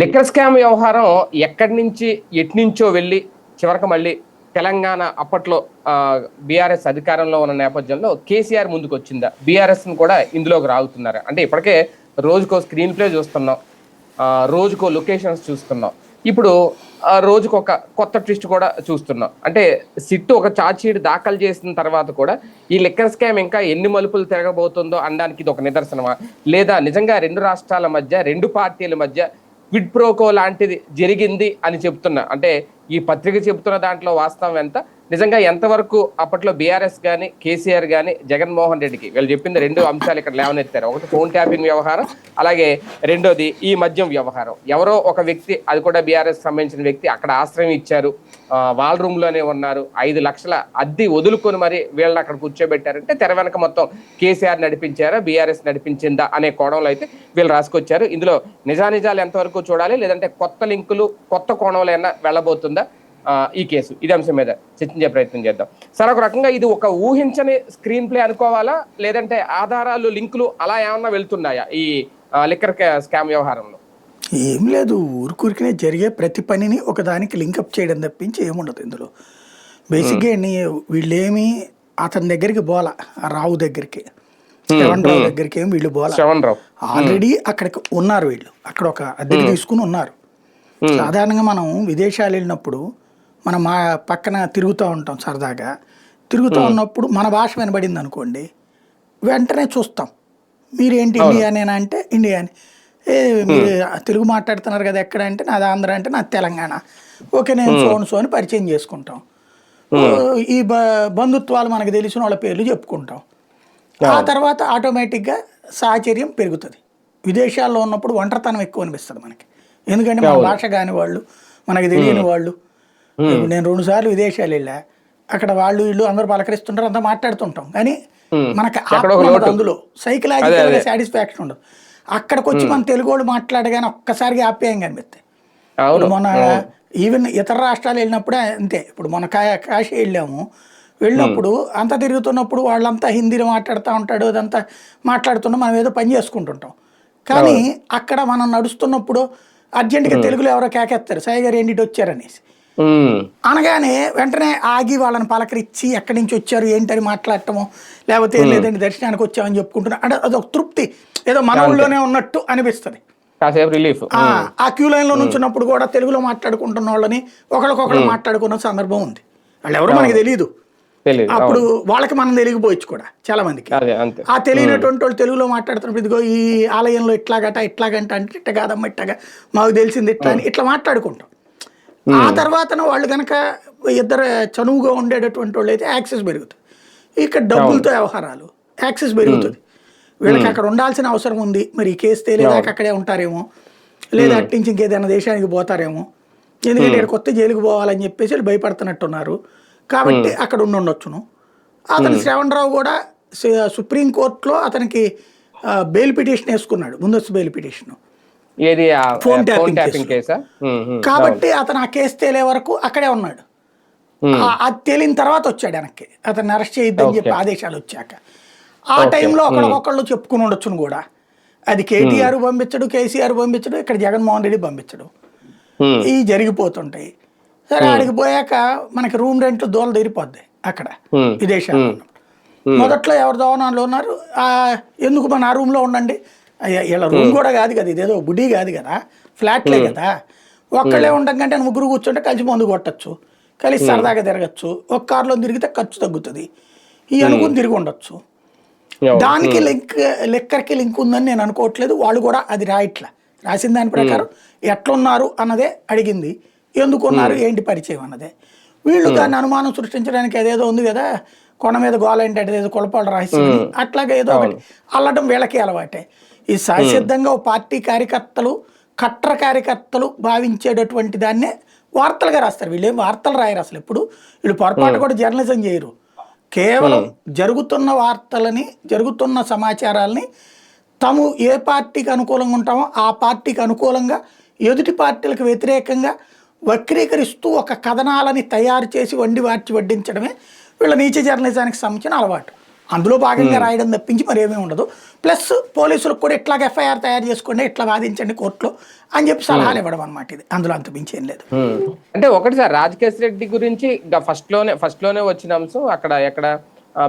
Liquor scam వ్యవహారం ఎక్కడి నుంచి ఎటు నుంచో వెళ్ళి చివరికి మళ్ళీ తెలంగాణ అప్పట్లో బీఆర్ఎస్ అధికారంలో ఉన్న నేపథ్యంలో కేసీఆర్ ముందుకు వచ్చిందా బీఆర్ఎస్ కూడా ఇందులోకి రాగుతున్నారు. అంటే ఇప్పటికే రోజుకో స్క్రీన్ ప్లే చూస్తున్నాం. రోజుకో లొకేషన్స్ చూస్తున్నాం. ఇప్పుడు రోజుకు ఒక కొత్త ట్విస్ట్ కూడా చూస్తున్నాం. అంటే సిట్టు ఒక చార్జ్షీట్ దాఖలు చేసిన తర్వాత కూడా ఈ లిక్కర్ స్కామ్ ఇంకా ఎన్ని మలుపులు తిరగబోతుందో అనడానికి ఇది ఒక నిదర్శనమా? లేదా నిజంగా రెండు రాష్ట్రాల మధ్య రెండు పార్టీల మధ్య క్విడ్ ప్రోకో లాంటిది జరిగింది అని చెప్తున్నా. అంటే ఈ పత్రిక చెబుతున్న దాంట్లో వాస్తవం ఎంత? నిజంగా ఎంతవరకు అప్పట్లో బీఆర్ఎస్ కానీ కేసీఆర్ కానీ జగన్మోహన్ రెడ్డికి వీళ్ళు చెప్పింది రెండు అంశాలు ఇక్కడ లేవనెత్తారు. ఒకటి ఫోన్ ట్యాపింగ్ వ్యవహారం అలాగే రెండోది ఈ మద్యం వ్యవహారం. ఎవరో ఒక వ్యక్తి అది కూడా బీఆర్ఎస్ సంబంధించిన వ్యక్తి అక్కడ ఆశ్రయం ఇచ్చారు. వాల్ రూమ్లోనే రూమ్లోనే ఉన్నారు. ఐదు లక్షల అద్దె వదులుకొని మరి వీళ్ళని అక్కడ కూర్చోబెట్టారంటే తెర వెనక మొత్తం కేసీఆర్ నడిపించారా బీఆర్ఎస్ నడిపించిందా అనే కోణంలో అయితే వీళ్ళు రాసుకొచ్చారు. ఇందులో నిజానిజాలు ఎంతవరకు చూడాలి లేదంటే కొత్త లింకులు కొత్త కోణంలో ఏమైనా వెళ్ళబోతుందా? ఈ కేసు ఇది అంశం మీద చర్చించే ప్రయత్నం చేద్దాం. సార్ ఒక రకంగా ఇది ఒక ఊహించని స్క్రీన్ ప్లే అనుకోవాలా? లేదంటే ఆధారాలు లింకులు అలా ఏమన్నా వెళ్తున్నాయా ఈ లిక్కర్ స్కామ్ వ్యవహారంలో? ఏం లేదు ఊరికూరికనే జరిగే ప్రతి పనిని ఒకదానికి లింకప్ చేయడం తప్పించి ఏముండదు ఇందులో. బేసిక్గా నీ వీళ్ళేమి అతని దగ్గరికి ఆ రావు దగ్గరికి. శ్రవణ్ రావు దగ్గరికి ఏం వీళ్ళు రావు ఆల్రెడీ అక్కడికి ఉన్నారు వీళ్ళు. అక్కడ ఒక అద్దెకి తీసుకుని ఉన్నారు. సాధారణంగా మనం విదేశాలు వెళ్ళినప్పుడు మనం మా పక్కన తిరుగుతూ ఉంటాం సరదాగా. తిరుగుతూ ఉన్నప్పుడు మన భాష వినబడింది అనుకోండి వెంటనే చూస్తాం. మీరేంటి ఇండియానేనా అంటే ఇండియా అని ఏ మీరు తెలుగు మాట్లాడుతున్నారు కదా ఎక్కడ అంటే నాది ఆంధ్ర అంటే నాది తెలంగాణ. ఓకే నేను ఫోన్ సో అని పరిచయం చేసుకుంటాం. ఈ బంధుత్వాలు మనకు తెలిసిన వాళ్ళ పేర్లు చెప్పుకుంటాం. ఆ తర్వాత ఆటోమేటిక్గా సాహచర్యం పెరుగుతుంది. విదేశాల్లో ఉన్నప్పుడు ఒంటరితనం ఎక్కువ అనిపిస్తుంది మనకి. ఎందుకంటే మన భాష కాని వాళ్ళు మనకి తెలియని వాళ్ళు. నేను రెండు సార్లు విదేశాలు వెళ్ళా. అక్కడ వాళ్ళు వీళ్ళు అందరూ పలకరిస్తుంటారు అంతా మాట్లాడుతుంటాం. కానీ మనకి అందులో. సైకలాజికల్గా సాటిస్ఫాక్షన్ ఉండదు. అక్కడికి వచ్చి మన తెలుగు వాళ్ళు మాట్లాడగానే ఒక్కసారిగా ఆప్యాయంగా అనిపిస్తాయి ఇప్పుడు మొన్న ఈవెన్ ఇతర రాష్ట్రాలు వెళ్ళినప్పుడే అంతే. ఇప్పుడు మన కా కాశీ వెళ్ళాము. వెళ్ళినప్పుడు అంతా తిరుగుతున్నప్పుడు వాళ్ళంతా హిందీలో మాట్లాడుతూ ఉంటాడు అదంతా మాట్లాడుతున్నా మనం ఏదో పని చేసుకుంటుంటాం. కానీ అక్కడ మనం నడుస్తున్నప్పుడు అర్జెంటుగా తెలుగులో ఎవరో కేకేస్తారు. సాయి గారు ఏంటి వచ్చారనేసి. అనగానే వెంటనే ఆగి వాళ్ళని పలకరించి ఎక్కడి నుంచి వచ్చారు ఏంటని మాట్లాడటము లేకపోతే లేదండి దర్శనానికి వచ్చామని చెప్పుకుంటున్నా. అంటే అదొక తృప్తి. ఏదో మన ఊళ్ళోనే ఉన్నట్టు అనిపిస్తుంది. కాసేపు రిలీఫ్. ఆ, క్యూ లైన్లో నుంచున్నప్పుడు కూడా తెలుగులో మాట్లాడుకుంటున్న వాళ్ళని ఒకరికొకరు మాట్లాడుకున్న సందర్భం ఉంది. వాళ్ళు ఎవరు మనకి తెలియదు అప్పుడు వాళ్ళకి మనం తెలియకపోవచ్చు కూడా చాలా మందికి. ఆ తెలియనటువంటి వాళ్ళు తెలుగులో మాట్లాడుతున్నప్పుడు ఇదిగో ఈ ఆలయంలో ఇట్లాగట ఇట్లాగంట అంటే ఇట్ట కాదమ్మ ఇట్టగా మాకు తెలిసింది ఇట్లా అని ఇట్లా మాట్లాడుకుంటాం. ఆ తర్వాత వాళ్ళు కనుక ఇద్దరు చనువుగా ఉండేటటువంటి వాళ్ళు అయితే యాక్సెస్ పెరుగుతుంది. ఇక్కడ డబ్బులతో వ్యవహారాలు యాక్సెస్ పెరుగుతుంది. వీళ్ళకి అక్కడ ఉండాల్సిన అవసరం ఉంది. మరి ఈ కేసు తేలేదాకా అక్కడే ఉంటారేమో? లేదా అట్టించి ఇంకేదైనా దేశానికి పోతారేమో? ఎందుకంటే ఇక్కడ కొత్త జైలుకి పోవాలని చెప్పేసి వీళ్ళు భయపడుతున్నట్టున్నారు. కాబట్టి అక్కడ ఉండి ఉండొచ్చును అతను శ్రవణ్ రావు కూడా సు- సుప్రీం కోర్టులో అతనికి బెయిల్ పిటిషన్ వేసుకున్నాడు. ముందస్తు బెయిల్ పిటిషన్. ఫోన్ ట్యాపింగ్ కేసా. కాబట్టి అతను ఆ కేసు తేలే వరకు అక్కడే ఉన్నాడు. అది తేలిన తర్వాత వచ్చాడు వెనక్కి. అతన్ని అరెస్ట్ చేయొద్దని చెప్పి ఆదేశాలు వచ్చాక. ఆ టైంలో ఒకళ్ళొకళ్ళు చెప్పుకుని ఉండొచ్చును కూడా. అది కేటీఆర్ పంపించడు కేసీఆర్ పంపించడు ఇక్కడ జగన్మోహన్ రెడ్డి పంపించడు. ఇవి జరిగిపోతుంటాయి. సరే ఆడికి పోయాక మనకి రూమ్ రెంట్లు దూల తీరిపోద్ది అక్కడ. విదేశాల్లో. మొదట్లో ఎవరు దోవనాలు ఉన్నారు? ఆ, ఎందుకు మన ఆ రూమ్లో ఉండండి? అయ్య, వీళ్ళ రూమ్ కూడా కాదు కదా ఇదేదో బుడ్డి కాదు కదా ఫ్లాట్లే కదా. ఒక్కళ్ళే ఉండడం కంటే ముగ్గురు కూర్చుంటే కలిసి మందు కొట్టచ్చు కలిసి సరదాగా తిరగచ్చు. ఒక కార్లో తిరిగితే ఖర్చు తగ్గుతుంది. ఈ అనుకుని తిరిగి ఉండొచ్చు. దానికి లింక్ లెక్కర్కి లింక్ ఉందని నేను అనుకోవట్లేదు. వాళ్ళు కూడా అది రాయట్లా. రాసిన దాని ప్రకారం ఎట్లున్నారు అన్నదే అడిగింది. ఎందుకు ఉన్నారు ఏంటి పరిచయం అన్నదే. వీళ్ళు దాన్ని అనుమానం సృష్టించడానికి అదేదో ఉంది కదా కొండ మీద గోల ఏంటి అదేదో కులపాల రహస్యం అని. అట్లాగే ఏదో ఒకటి అల్లటం వీళ్ళకి అలవాటే. ఈ సహసిద్ధంగా పార్టీ కార్యకర్తలు కట్ర కార్యకర్తలు భావించేటటువంటి దాన్నే వార్తలుగా రాస్తారు. వీళ్ళు ఏం వార్తలు రాయరు అసలు ఎప్పుడు. వీళ్ళు పొరపాటు కూడా జర్నలిజం చేయరు. కేవలం జరుగుతున్న వార్తలని జరుగుతున్న సమాచారాల్ని తాము ఏ పార్టీకి అనుకూలంగా ఉంటామో ఆ పార్టీకి అనుకూలంగా ఎదుటి పార్టీలకు వ్యతిరేకంగా వక్రీకరిస్తూ ఒక కథనాలని తయారు చేసి వండి వార్చి వడ్డించడమే వీళ్ళ నీచ జర్నలిజానికి సంబంధించిన అలవాటు. అందులో భాగంగా రాయడం తప్పించి మరి ఏమీ ఉండదు. ప్లస్ పోలీసులకు కూడా ఇట్లాగ ఎఫ్ఐఆర్ తయారు చేసుకోండి ఇట్లా వాదించండి కోర్టులో అని చెప్పి సలహాలు ఇవ్వడం అనమాట ఇది. అందులో అంత మించి ఏం లేదు. ఉమ్. అంటే ఒకటి సార్ రాజకేశ్ రెడ్డి గురించి ఫస్ట్లోనే ఫస్ట్లోనే వచ్చిన అంశం అక్కడ ఎక్కడ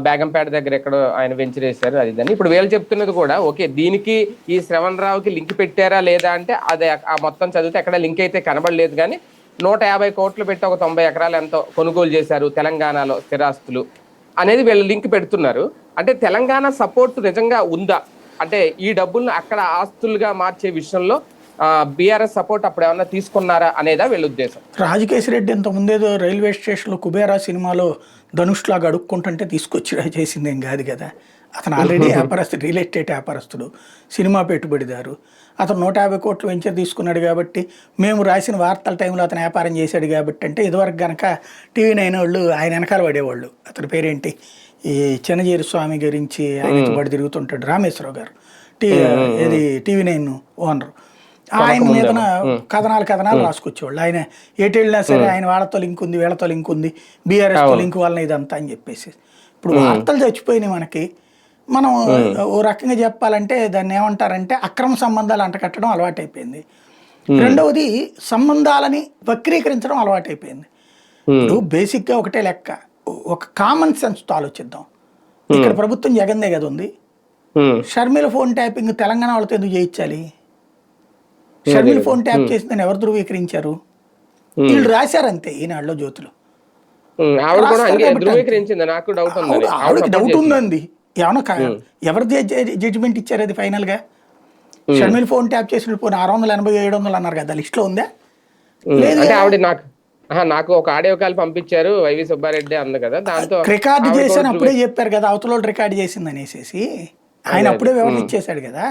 బేగంపేట దగ్గర ఎక్కడ ఆయన వెంచర్ వేశారు అది ఇదని. ఇప్పుడు వీళ్ళు చెప్తున్నది కూడా ఓకే దీనికి ఈ శ్రవణ్ రావుకి లింక్ పెట్టారా లేదా అంటే అది ఆ మొత్తం చదివితే ఎక్కడ లింక్ అయితే కనబడలేదు కానీ నూట యాభై కోట్లు పెట్టి ఒక తొంభై ఎకరాలు ఎంతో కొనుగోలు చేశారు తెలంగాణలో స్థిరాస్తులు. అనేది వీళ్ళు లింక్ పెడుతున్నారు. అంటే తెలంగాణ సపోర్ట్ నిజంగా ఉందా? అంటే ఈ డబ్బులను అక్కడ ఆస్తులుగా మార్చే విషయంలో బీఆర్ఎస్ సపోర్ట్ అప్పుడు ఏమన్నా తీసుకున్నారా అనేదా వీళ్ళ ఉద్దేశం? రాజకేశ్ రెడ్డి ఇంత ముందేదో రైల్వే స్టేషన్లో కుబేరా సినిమాలో ధనుష్ లాగా అడుక్కుంటుంటే తీసుకొచ్చి చేసింది ఏం కాదు కదా. అతను ఆల్రెడీ వ్యాపారస్తుడు రియల్ ఎస్టేట్ వ్యాపారస్తుడు సినిమా పెట్టుబడిదారు. అతను నూట యాభై కోట్లు వెంచర్ తీసుకున్నాడు కాబట్టి మేము రాసిన వార్తల టైంలో అతను వ్యాపారం చేశాడు కాబట్టి అంటే ఇదివరకు గనక టీవీ నైన్ వాళ్ళు ఆయన వెనకాల పడేవాళ్ళు. అతని పేరేంటి? ఈ చిన్నజీరి స్వామి గురించి ఆయన పడి తిరుగుతుంటాడు రామేశ్వరరావు గారు. టీ ఇది టీవీ నైన్ ఓనర్. ఆయన మీద కథనాలు కథనాలు రాసుకొచ్చేవాళ్ళు. ఆయన ఎటు వెళ్ళినా సరే ఆయన వాళ్ళతో లింక్ ఉంది వీళ్ళతో లింక్ ఉంది బీఆర్ఎస్తో లింక్ వలన ఇదంతా అని చెప్పేసి. ఇప్పుడు వార్తలు చచ్చిపోయినాయి మనకి. మనం ఓ రకంగా చెప్పాలంటే దాన్ని ఏమంటారంటే అక్రమ సంబంధాలు అంటకట్టడం అలవాటైపోయింది. రెండవది సంబంధాలని వక్రీకరించడం అలవాటైపోయింది. ఇప్పుడు బేసిక్గా ఒకటే లెక్క. ఒక కామన్ సెన్స్తో ఆలోచిద్దాం. ఇక్కడ ప్రభుత్వం జగన్దే కదా ఉంది. షర్మిల ఫోన్ ట్యాపింగ్ తెలంగాణ వాళ్ళతో ఎందుకు చేయించాలి? షర్మిల ఫోన్ ట్యాప్ చేసిందని ఎవరు ధృవీకరించారు? వీళ్ళు రాశారు అంతే ఈనాడులో జ్యోతులు. ఆవిడ డౌట్ ఉందండి. ఏమన్నా కా- ఎవరు జడ్జిమెంట్ ఇచ్చారు అది ఫైనల్గా షర్మిల ఫోన్ ట్యాప్ చేసిన పోనీ ఆరు వందల ఎనభై ఏడు వందలు అన్నారు కదా లిస్ట్లో ఉందా అంటే ఆవిడ నాకు నాకు ఒక ఆడియో కాల్ పంపించారు వైవి సుబ్బారెడ్డి అంది కదా దాంతో రికార్డు చేశాను అప్పుడే చెప్పారు కదా అవతల రికార్డు చేసింది అనేసి ఆయన అప్పుడే వివరణ ఇచ్చేశాడు కదా.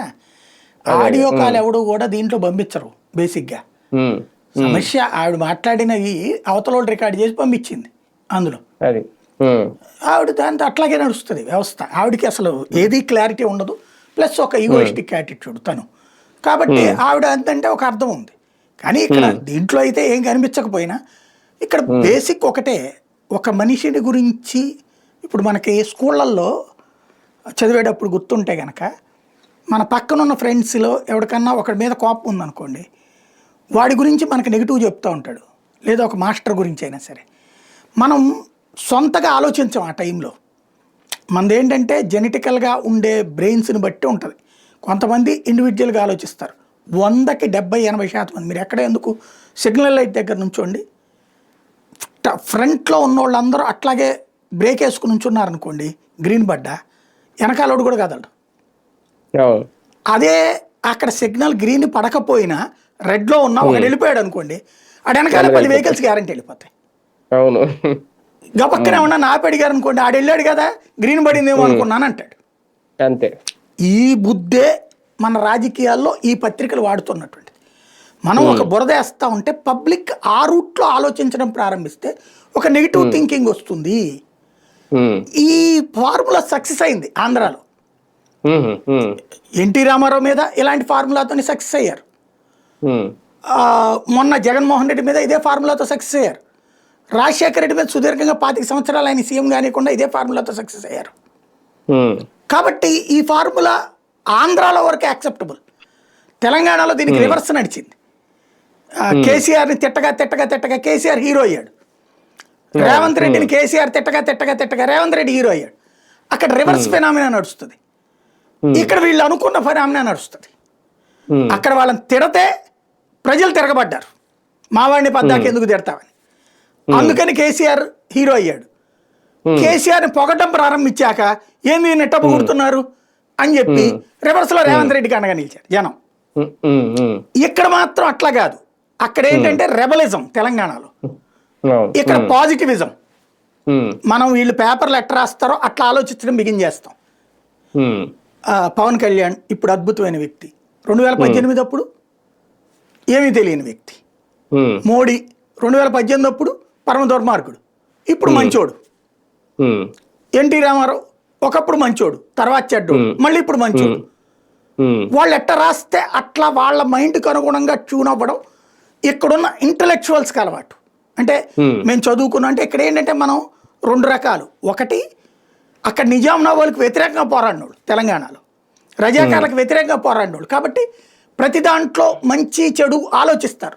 ఆడియో కాల్ ఎవడు కూడా దీంట్లో పంపించరు బేసిక్గా సమస్య ఆవిడ మాట్లాడినవి అవతల రికార్డు చేసి పంపించింది అందులో. అది. ఆవిడ దాంతో అట్లాగే నడుస్తుంది వ్యవస్థ. ఆవిడకి అసలు ఏది క్లారిటీ ఉండదు. ప్లస్ ఒక ఈగోయిస్టిక్ యాటిట్యూడ్ తను. కాబట్టి ఆవిడ అంతంటే ఒక అర్థం ఉంది. కానీ ఇక్కడ దీంట్లో అయితే ఏం కనిపించకపోయినా ఇక్కడ బేసిక్ ఒకటే. ఒక మనిషిని గురించి ఇప్పుడు మనకి స్కూళ్ళల్లో చదివేటప్పుడు గుర్తుంటే గనక మన పక్కనున్న ఫ్రెండ్స్లో ఎవరికన్నా ఒకరి మీద కోపం ఉందనుకోండి వాడి గురించి మనకు నెగిటివ్ చెప్తూ ఉంటాడు. లేదా ఒక మాస్టర్ గురించి అయినా సరే. మనం సొంతగా ఆలోచించాం ఆ టైంలో. మనది ఏంటంటే జెనెటికల్గా ఉండే బ్రెయిన్స్ని బట్టి ఉంటుంది. కొంతమంది ఇండివిజువల్గా ఆలోచిస్తారు. వందకి డెబ్బై ఎనభై శాతం మంది. మీరు ఎక్కడ ఎందుకు సిగ్నల్ లైట్ దగ్గర నుంచోండి. ఫ్రంట్లో ఉన్న వాళ్ళందరూ అట్లాగే బ్రేక్ వేసుకుని ఉంచున్నారు అనుకోండి గ్రీన్ బడ్డ వెనకాలోడు కూడా కదలడు అదే అక్కడ సిగ్నల్ గ్రీన్ పడకపోయినా రెడ్లో ఉన్న ఒకడు వెళ్ళిపోయాడు అనుకోండి ఆడ వెనకాల పది వెహికల్స్ గ్యారంటీ వెళ్ళిపోతాయి. అవును. గపక్కన ఏమన్నా నాపి అడిగారు అనుకోండి ఆడు వెళ్ళాడు కదా గ్రీన్ పడిందేమో అనుకున్నాను అంటాడు. అంతే. ఈ బుద్ధే మన రాజకీయాల్లో ఈ పత్రికలు వాడుతున్నటువంటిది. మనం ఒక బురద వేస్తా ఉంటే పబ్లిక్ ఆ రూట్లో ఆలోచించడం ప్రారంభిస్తే ఒక నెగిటివ్ థింకింగ్ వస్తుంది. ఈ ఫార్ములా సక్సెస్ అయింది ఆంధ్రాలో. ఎన్టీ రామారావు మీద ఇలాంటి ఫార్ములాతోని సక్సెస్ అయ్యారు. మొన్న జగన్మోహన్ రెడ్డి మీద ఇదే ఫార్ములాతో సక్సెస్ అయ్యారు. రాజశేఖర రెడ్డి మీద సుదీర్ఘంగా పాతిక సంవత్సరాలు ఆయన సీఎం కానికుండా ఇదే ఫార్ములాతో సక్సెస్ అయ్యారు. కాబట్టి ఈ ఫార్ములా ఆంధ్రాలో వరకే యాక్సెప్టబుల్. తెలంగాణలో దీనికి రివర్స్ నడిచింది. కేసీఆర్ని తిట్టగా తిట్టగా తిట్టగా కేసీఆర్ హీరో అయ్యాడు. రేవంత్ రెడ్డిని కేసీఆర్ తిట్టగా తిట్టగా తిట్టగా రేవంత్ రెడ్డి హీరో అయ్యాడు. అక్కడ రివర్స్ ఫెనామినా నడుస్తుంది. ఇక్కడ వీళ్ళు అనుకున్న ఫెనామినా నడుస్తుంది. అక్కడ వాళ్ళని తిడితే ప్రజలు తిరగబడ్డారు. మావాడిని పద్దాకి ఎందుకు తిడతామని అందుకని కేసీఆర్ హీరో అయ్యాడు. కేసీఆర్ని పొగటం ప్రారంభించాక ఏంది నెట్ట పొగుడుతున్నారు అని చెప్పి రివర్స్లో రేవంత్ రెడ్డికి అండగా నిలిచారు జనం. ఇక్కడ మాత్రం అట్లా కాదు. అక్కడ ఏంటంటే రెబలిజం తెలంగాణలో. అవును ఇక్కడ పాజిటివిజం. మనం వీళ్ళు పేపర్లు ఎట్లా రాస్తారో అట్లా ఆలోచించడం బిగిన్ చేస్తాం. పవన్ కళ్యాణ్ ఇప్పుడు అద్భుతమైన వ్యక్తి. రెండు వేల పద్దెనిమిది అప్పుడు ఏమీ తెలియని వ్యక్తి. మోడీ రెండు వేల పద్దెనిమిది అప్పుడు పరమ దుర్మార్గుడు. ఇప్పుడు మంచోడు. ఎన్టీ రామారావు ఒకప్పుడు మంచోడు తర్వాత చెడ్డోడు మళ్ళీ ఇప్పుడు మంచోడు. వాళ్ళు ఎట్ట రాస్తే అట్లా వాళ్ళ మైండ్కి అనుగుణంగా ట్యూన్ అవ్వడం ఇక్కడున్న ఇంటలెక్చువల్స్కి అలవాటు. అంటే. మేము చదువుకున్నాం అంటే ఇక్కడ ఏంటంటే మనం రెండు రకాలు. ఒకటి అక్కడ నిజాం నవాళ్ళకి వ్యతిరేకంగా పోరాడినోళ్ళు తెలంగాణలో. రజాకార్లకు వ్యతిరేకంగా పోరాడినోళ్ళు. కాబట్టి ప్రతి దాంట్లో మంచి చెడు ఆలోచిస్తారు.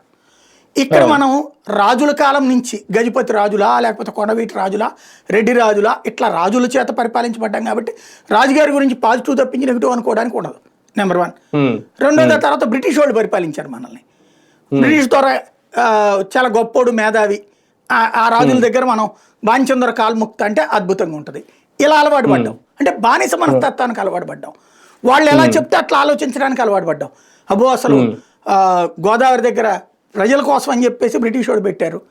ఇక్కడ మనం రాజుల కాలం నుంచి గజపతి రాజులా లేకపోతే కొండవీటి రాజులా రెడ్డి రాజులా ఇట్లా రాజుల చేత పరిపాలించబడ్డాం కాబట్టి రాజుగారి గురించి పాజిటివ్ తప్పించి నెగిటివ్ అనుకోవడానికి ఉండదు. నెంబర్ వన్ ఉమ్, రెండోది తర్వాత బ్రిటిష్ వాళ్ళు పరిపాలించారు మనల్ని. బ్రిటిష్ ద్వారా చాలా గొప్పోడు మేధావి. ఆ- రాజుల దగ్గర మనం బాంచందర కాల్ముక్త అంటే అద్భుతంగా ఉంటుంది. ఇలా అలవాటు పడ్డాం. అంటే బానిస మనస్తత్వానికి అలవాటు పడ్డాం. వాళ్ళు ఎలా చెప్తే అట్లా ఆలోచించడానికి అలవాటు పడ్డాం. అబ్బో అసలు గోదావరి దగ్గర ప్రజల కోసం అని చెప్పేసి బ్రిటిష్ వాడు పెట్టారు.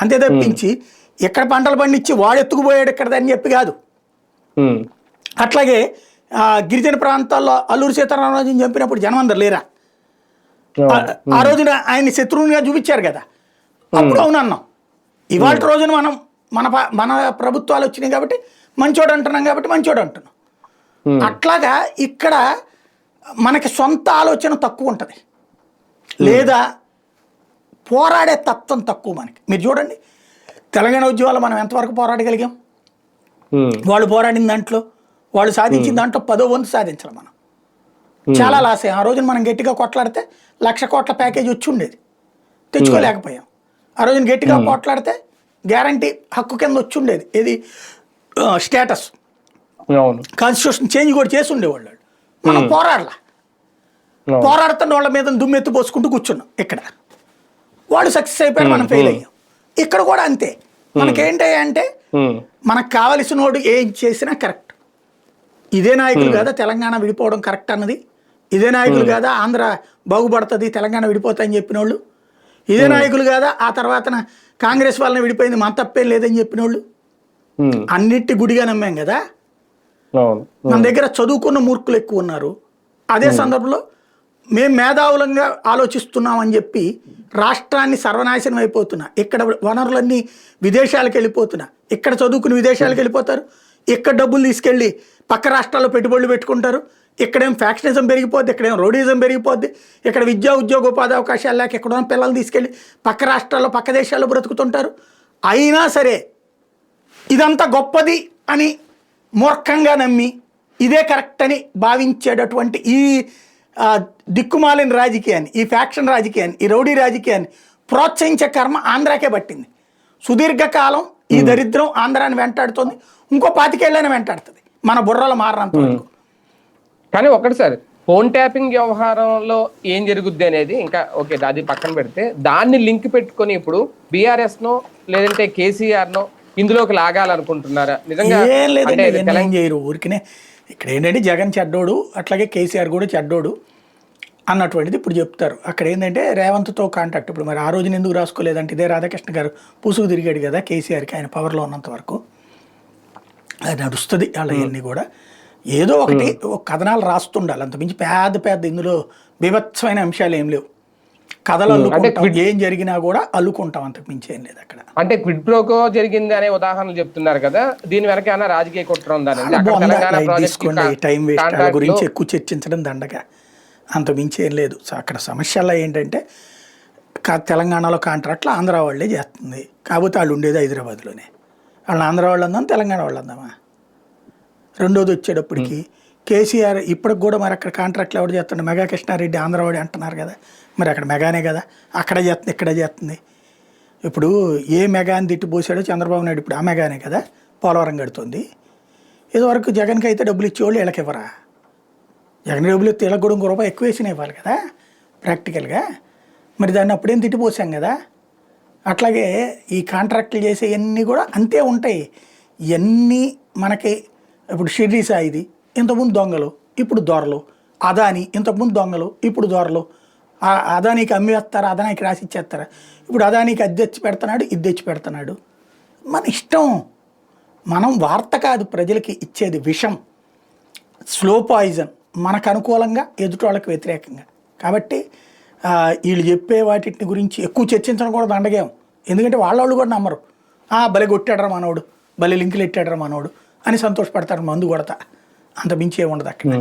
అంతే తప్పించి ఎక్కడ పంటలు పండించి వాడు ఎత్తుకుపోయాడు ఎక్కడదని చెప్పి కాదు. అట్లాగే ఆ, గిరిజన ప్రాంతాల్లో అల్లూరు సీతారామరాజుని చంపినప్పుడు జనం అందరు లేరా? ఆ- రోజున ఆయన్ని శత్రువునిగా చూపించారు కదా. అప్పుడు అవును అన్నాం ఇవాళ రోజున మనం మన మన ప్రభుత్వాలు వచ్చినాయి కాబట్టి మంచోడు అంటున్నాం కాబట్టి మంచోడు అంటున్నాం. అట్లాగా ఇక్కడ మనకి సొంత ఆలోచన తక్కువ ఉంటుంది. లేదా పోరాడే తత్వం తక్కువ మనకి. మీరు చూడండి తెలంగాణ ఉద్యమాలు మనం ఎంతవరకు పోరాడగలిగాం? వాళ్ళు పోరాడిన దాంట్లో వాళ్ళు సాధించిన దాంట్లో పదో వంతు సాధించాలి మనం. చాలా లాస్. అయ్యాం ఆ రోజున మనం గట్టిగా కొట్లాడితే లక్ష కోట్ల ప్యాకేజ్ వచ్చి ఉండేది. తెచ్చుకోలేకపోయాం. ఆ రోజున గట్టిగా కొట్లాడితే గ్యారంటీ హక్కు కింద వచ్చి ఉండేది. ఇది స్టేటస్. కాన్స్టిట్యూషన్ చేంజ్ కూడా చేసి ఉండేవాళ్ళు మనం పోరాడలా. పోరాడుతున్న వాళ్ళ మీద దుమ్మెత్తి పోసుకుంటూ కూర్చున్నాం ఇక్కడ. వాళ్ళు సక్సెస్ అయిపోయారు మనం ఫెయిల్ అయ్యాం. ఇక్కడ కూడా అంతే. మనకేంటి అంటే మనకు కావలసిన వాడు ఏం చేసినా కరెక్ట్ ఇదే నాయకులు కాదా తెలంగాణ విడిపోవడం కరెక్ట్ అన్నది? ఇదే నాయకులు కాదా ఆంధ్ర బాగుపడుతుంది తెలంగాణ విడిపోతాయని చెప్పిన వాళ్ళు ఇదే నాయకులు కాదా ఆ తర్వాత కాంగ్రెస్ వాళ్ళని విడిపోయింది మన తప్పేం లేదని చెప్పిన వాళ్ళు అన్నిటి గుడిగా నమ్మాం కదా? మన దగ్గర చదువుకున్న మూర్ఖులు ఎక్కువ ఉన్నారు. అదే సందర్భంలో మేము మేధావులంగా ఆలోచిస్తున్నామని చెప్పి రాష్ట్రాన్ని సర్వనాశనం అయిపోతున్నా. ఇక్కడ వనరులన్నీ విదేశాలకు వెళ్ళిపోతున్నా. ఇక్కడ చదువుకుని విదేశాలకు వెళ్ళిపోతారు. ఇక్కడ డబ్బులు తీసుకెళ్ళి పక్క రాష్ట్రాల్లో పెట్టుబడులు పెట్టుకుంటారు. ఇక్కడేం ఫ్యాక్షనిజం పెరిగిపోద్ది ఇక్కడేం రోడిజం పెరిగిపోద్ది. ఇక్కడ విద్యా ఉద్యోగ ఉపాధి అవకాశాలు లేక ఇక్కడ ఉన్న పిల్లలు తీసుకెళ్ళి పక్క రాష్ట్రాల్లో పక్క దేశాల్లో బ్రతుకుతుంటారు. అయినా సరే ఇదంతా గొప్పది అని మూర్ఖంగా నమ్మి ఇదే కరెక్ట్ అని భావించేటటువంటి ఈ దిక్కుమాలిన రాజకీయాన్ని ఈ ఫ్యాక్షన్ రాజకీయాన్ని ఈ రౌడీ రాజకీయాన్ని ప్రోత్సహించే కర్మ ఆంధ్రాకే పట్టింది. సుదీర్ఘకాలం ఈ దరిద్రం ఆంధ్రాన్ని వెంటాడుతోంది. ఇంకో పాతికేళ్ళని వెంటాడుతుంది. మన బుర్రలు మారినంత వరకు. కానీ ఒకటి సార్ ఫోన్ ట్యాపింగ్ వ్యవహారంలో ఏం జరుగుద్ది అనేది ఇంకా ఓకే అది పక్కన పెడితే దాన్ని లింక్ పెట్టుకొని ఇప్పుడు బీఆర్ఎస్ నో లేదంటే కేసీఆర్ నో ఇందులోకి లాగాలనుకుంటున్నారా? నిజంగా ఏం ఏం చేయరు ఊరికనే ఇక్కడ ఏంటంటే జగన్ చెడ్డోడు అట్లాగే కేసీఆర్ కూడా చెడ్డోడు అన్నటువంటిది ఇప్పుడు చెప్తారు. అక్కడ ఏంటంటే రేవంత్తో కాంటాక్ట్ ఇప్పుడు మరి ఆ రోజున ఎందుకు రాసుకోలేదంటే ఇదే రాధాకృష్ణ గారు పూసుకు తిరిగాడు కదా కేసీఆర్కి ఆయన పవర్లో ఉన్నంత వరకు. అది నడుస్తుంది వాళ్ళ కూడా. ఏదో ఒకటి ఒక కథనాలు రాస్తుండాలి. అంతమించి పెద్ద పెద్ద ఇందులో బీభత్సమైన అంశాలు ఏం లేవు. కథలు అల్లుకుంటాం. ఏం జరిగినా కూడా అల్లుకుంటాం అంతకు మించి ఏం లేదు అక్కడ. అంటే క్విడ్ ప్రోకో జరిగింది అనే ఉదాహరణలు చెప్తున్నారు కదా దీని వెనక ఏమైనా రాజకీయ కుట్ర ఉందా అనేది? అక్కడ బాగుందా? తెలంగాణ లైట్ ప్రాజెక్ట్ తీసుకోండి టైం వేస్ట్ గురించి ఎక్కువ చర్చించడం దండగా. అంత మించి ఏం లేదు. అక్కడ సమస్యల్లో ఏంటంటే తెలంగాణలో కాంట్రాక్ట్లు ఆంధ్ర వాళ్ళే చేస్తుంది. కాకపోతే వాళ్ళు ఉండేది హైదరాబాద్లోనే. వాళ్ళు ఆంధ్ర వాళ్ళు అందాం తెలంగాణ వాళ్ళు అందామా రెండోది వచ్చేటప్పటికి కేసీఆర్ ఇప్పటికి కూడా మరి అక్కడ కాంట్రాక్ట్లు ఎవరు చేస్తుండే? మెగా కృష్ణారెడ్డి ఆంధ్రవాడి అంటున్నారు కదా. మరి అక్కడ మెగానే కదా. అక్కడ చేస్తుంది ఇక్కడ చేస్తుంది. ఇప్పుడు ఏ మెగాని తిట్టిపోసాడో చంద్రబాబు నాయుడు ఇప్పుడు ఆ మెగానే కదా. పోలవరం కడుతుంది. ఇదివరకు జగన్కి అయితే డబ్బులు ఇచ్చేవాళ్ళు వీళ్ళకి ఇవ్వరా జగన్ డబ్బులు ఇస్తే వీళ్ళకి కూడా ఇంకో రూపాయి ఎక్కువ వేసిన ఇవ్వాలి కదా ప్రాక్టికల్గా. మరి దాన్ని అప్పుడేం తిట్టిపోసాం కదా? అట్లాగే ఈ కాంట్రాక్ట్లు చేసేవన్నీ కూడా అంతే ఉంటాయి. ఇవన్నీ మనకి ఇప్పుడు షిర్డీ సాయిది ఇంతకుముందు దొంగలు ఇప్పుడు దొరలు. అదాని ఇంతకుముందు దొంగలు ఇప్పుడు దొరలు. అదానికి అమ్మేస్తారా అదానికి రాసి ఇచ్చేస్తారా. ఇప్పుడు అదానికి అది తెచ్చి పెడుతున్నాడు ఇది తెచ్చి పెడుతున్నాడు. మన ఇష్టం. మనం వార్త కాదు ప్రజలకి ఇచ్చేది విషం. Slow poison. మనకు అనుకూలంగా ఎదుటోళ్ళకి వ్యతిరేకంగా. కాబట్టి వీళ్ళు చెప్పే వాటిని గురించి ఎక్కువ చర్చించడం కూడా దండగేం. ఎందుకంటే వాళ్ళ వాళ్ళు కూడా నమ్మరు. ఆ బలి కొట్టాడరా మనోడు. బలి లింకులు ఎట్టాడరా మనోడు. అని సంతోషపడతారు మందు కొడతా. అంత మించి ఉండదు అక్కడ.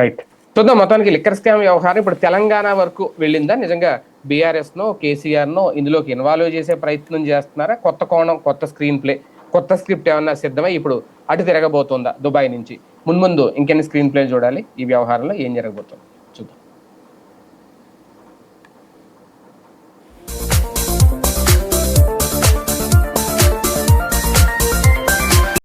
రైట్. చూద్దాం మొత్తానికి లిక్కర్ స్కామ్ వ్యవహారం ఇప్పుడు తెలంగాణ వరకు వెళ్ళిందా? నిజంగా బీఆర్ఎస్ నో కేసీఆర్ నో ఇందులోకి ఇన్వాల్వ్ చేసే ప్రయత్నం చేస్తున్నారా? కొత్త కోణం కొత్త స్క్రీన్ ప్లే కొత్త స్క్రిప్ట్ ఏమన్నా సిద్ధమై ఇప్పుడు అటు తిరగబోతోందా దుబాయ్ నుంచి? మున్ముందు ఇంకెన్ని స్క్రీన్ ప్లే చూడాలి? ఈ వ్యవహారంలో ఏం జరగబోతుంది?